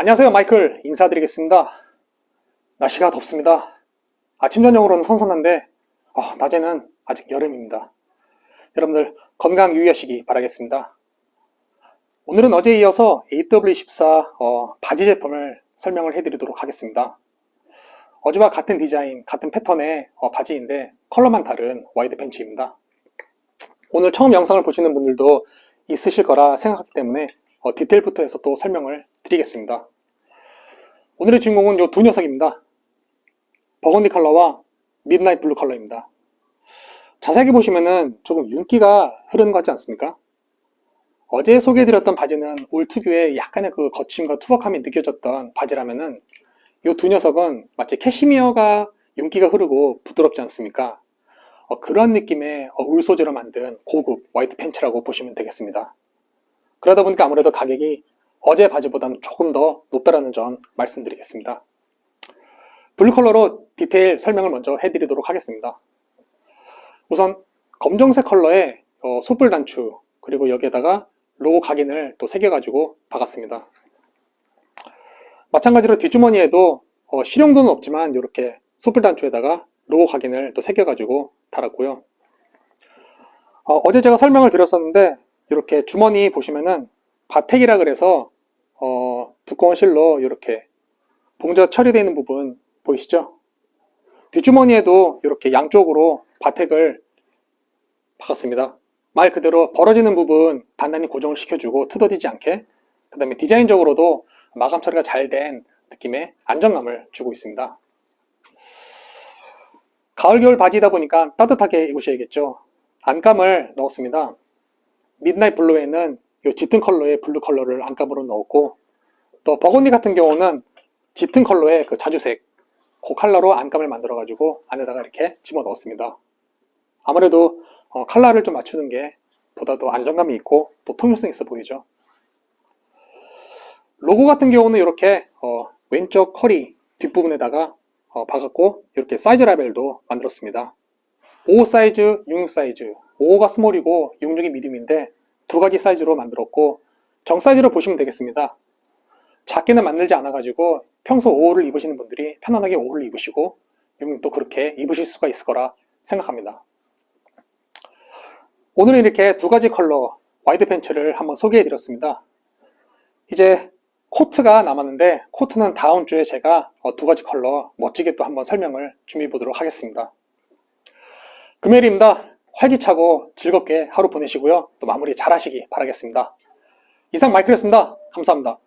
안녕하세요 마이클. 인사드리겠습니다. 날씨가 덥습니다. 아침 저녁으로는 선선한데 어, 낮에는 아직 여름입니다. 여러분들 건강 유의하시기 바라겠습니다. 오늘은 어제에 이어서 AW14 어, 바지 제품을 설명을 해드리도록 하겠습니다. 어제와 같은 디자인 같은 패턴의 어, 바지인데 컬러만 다른 와이드 팬츠입니다. 오늘 처음 영상을 보시는 분들도 있으실 거라 생각하기 때문에 어, 디테일부터 해서 또 설명을 드리겠습니다. 오늘의 주인공은 이두 녀석입니다. 버건디 컬러와 midnight 블루 컬러입니다. 자세하게 보시면은 조금 윤기가 흐르는 것 같지 않습니까? 어제 소개해드렸던 바지는 올 특유의 약간의 그 거침과 투박함이 느껴졌던 바지라면은 이 두 녀석은 마치 캐시미어가 윤기가 흐르고 부드럽지 않습니까? 어, 그런 느낌의 어, 울 소재로 만든 고급 화이트 팬츠라고 보시면 되겠습니다. 그러다 보니까 아무래도 가격이 어제 바지보다는 조금 더 높다라는 점 말씀드리겠습니다. 블루 컬러로 디테일 설명을 먼저 해드리도록 하겠습니다. 우선 검정색 컬러의 어, 숯불 단추 그리고 여기에다가 로고 각인을 또 새겨가지고 박았습니다. 마찬가지로 뒷주머니에도 어, 실용도는 없지만 이렇게 숯불 단추에다가 로고 각인을 또 새겨가지고 달았고요. 어, 제 제가 설명을 드렸었는데 이렇게 주머니 보시면은 바텍이라 그래서 어, 두꺼운 실로 이렇게 봉자 처리되어 있는 부분 보이시죠? 뒷주머니에도 이렇게 양쪽으로 바텍을 박았습니다. 말 그대로 벌어지는 부분 단단히 고정을 시켜주고 뜯어지지 않게 그 다음에 디자인적으로도 마감 처리가 잘 된 느낌의 안정감을 주고 있습니다. 가을 겨울 바지다 보니까 따뜻하게 입으셔야겠죠. 안감을 넣었습니다. midnight 블루에는 이 짙은 컬러의 블루 컬러를 안감으로 넣었고 또 버건디 같은 경우는 짙은 컬러의 그 자주색 그 컬러로 안감을 만들어 가지고 안에다가 이렇게 집어 넣었습니다. 아무래도 어, 컬러를 좀 맞추는 게 보다 더 안정감이 있고 또 통일성 있어 보이죠. 로고 같은 경우는 이렇게 어, 왼쪽 허리 뒷부분에다가 어, 박았고 이렇게 사이즈 라벨도 만들었습니다. 5 사이즈, 6 사이즈 5가 스몰이고 66이 미디움인데 두 가지 사이즈로 만들었고 정 사이즈로 보시면 되겠습니다. 작게는 만들지 않아가지고 평소 5를 입으시는 분들이 편안하게 5를 입으시고 66도 그렇게 입으실 수가 있을 거라 생각합니다. 오늘은 이렇게 두 가지 컬러 와이드 팬츠를 한번 소개해 드렸습니다. 이제 코트가 남았는데 코트는 다음 주에 제가 어, 두 가지 컬러 멋지게 또 한번 설명을 준비해 보도록 하겠습니다. 금요일입니다. 활기차고 즐겁게 하루 보내시고요. 또 마무리 잘 하시기 바라겠습니다. 이상 마이클이었습니다. 감사합니다.